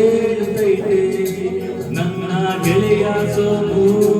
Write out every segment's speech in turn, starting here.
ಕೇಳುತ್ತೈತೆ ನನ್ನ ಗೆಳೆಯ ಸೋಮೂ.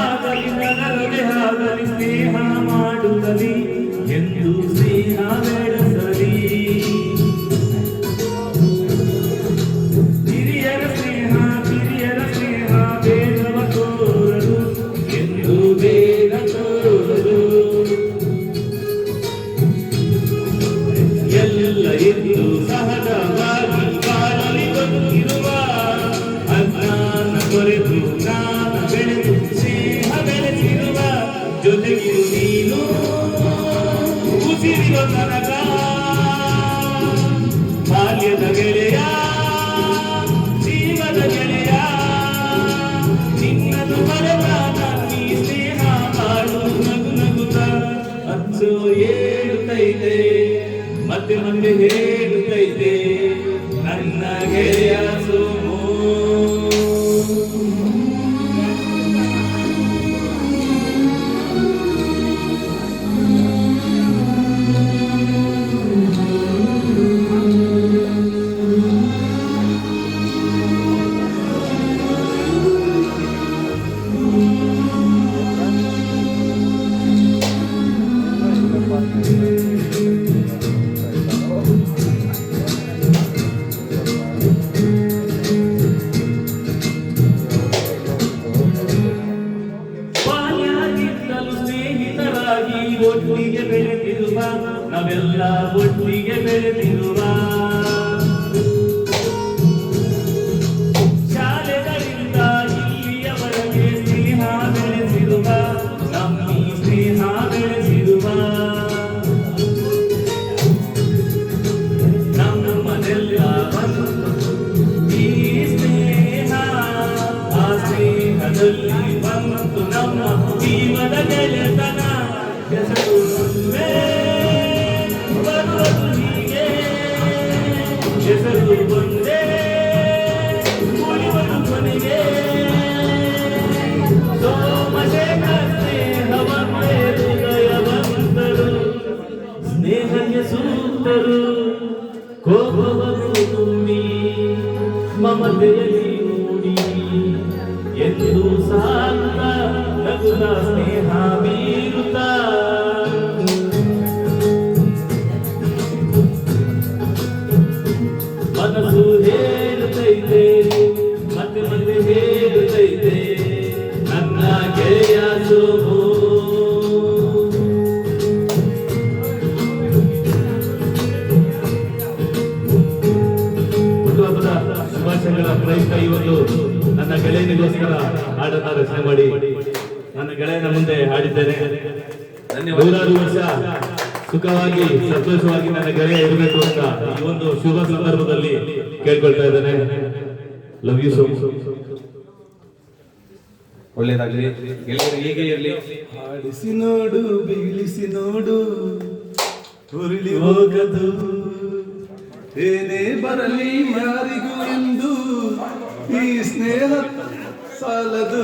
ಆಗಲಿ ನಗರವೇ ಆಗಲಿ ಸ್ನೇಹ ಮಾಡುತ್ತಲಿ ಎಂದು ಸ್ನೇಹ ಬೆಳೆಸಲಿ ಹೇಳುತ್ತೈತೆ ಮತ್ತೆ ಮತ್ತೆ ಹೇಳುತ್ತೈತೆ ಬೆಳೆದಿರುವ ನಾವೆಲ್ಲ ಒಟ್ಟಿಗೆ ಬೆರೆದಿರುವ ಶಾಲೆಗಳಿಂದ ಇಲ್ಲಿಯವರೆಗೆ ಸ್ನೇಹ ಬೆಳೆಸಿರುವ, ನಮ್ಮಿ ಸ್ನೇಹ ಬೆಳೆಸಿರುವ ನಮ್ಮನೆಲ್ಲ ಈ ಆ ಸ್ನೇಹದಲ್ಲಿ ಬಂತು ನಮ್ಮ ಜೀವದ ಗೆಳೆತನ ಹೆಸರು ಕೋಪವನ್ನು ತುಂಬಿ ಮಮತೆಯಲ್ಲಿ ಮೂಡಿ ಎಂದು ನಗುತ್ತ ಸ್ನೇಹ ಶುಭಾಶಯಗಳ ಪ್ರಯುಕ್ತ ಇವತ್ತು ನನ್ನ ಗೆಳೆಯನಿಗೋಸ್ಕರ ಹಾಡನ್ನ ರಚನೆ ಮಾಡಿ ನನ್ನ ಗೆಳೆಯನ ಮುಂದೆ ಹಾಡಿದ್ದೇನೆ. ನೂರಾರು ವರ್ಷ ಸುಖವಾಗಿ ಸಂತೋಷವಾಗಿ ನನ್ನ ಗೆಳೆಯ ಇರಬೇಕು ಅಂತ ಈ ಒಂದು ಶುಭ ಸಂದರ್ಭದಲ್ಲಿ ಕೇಳ್ಕೊಳ್ತಾ ಇದ್ದೇನೆ. ಲವ್ ಯು ಸೋ ಒಳ್ಳೇದಾಗ್ಲಿ. ಗೆಳೆಯರು ಹೀಗೆ ಇರಲಿ. ಆಡಿಸಿ ನೋಡು ಬೀಳಿಸಿ ನೋಡು ಉರುಳಿ ಹೋಗದು. ಏನೇ ಬರಲಿ ಯಾರಿಗೂ ಎಂದು ಈ ಸ್ನೇಹ ಸಾಲದು.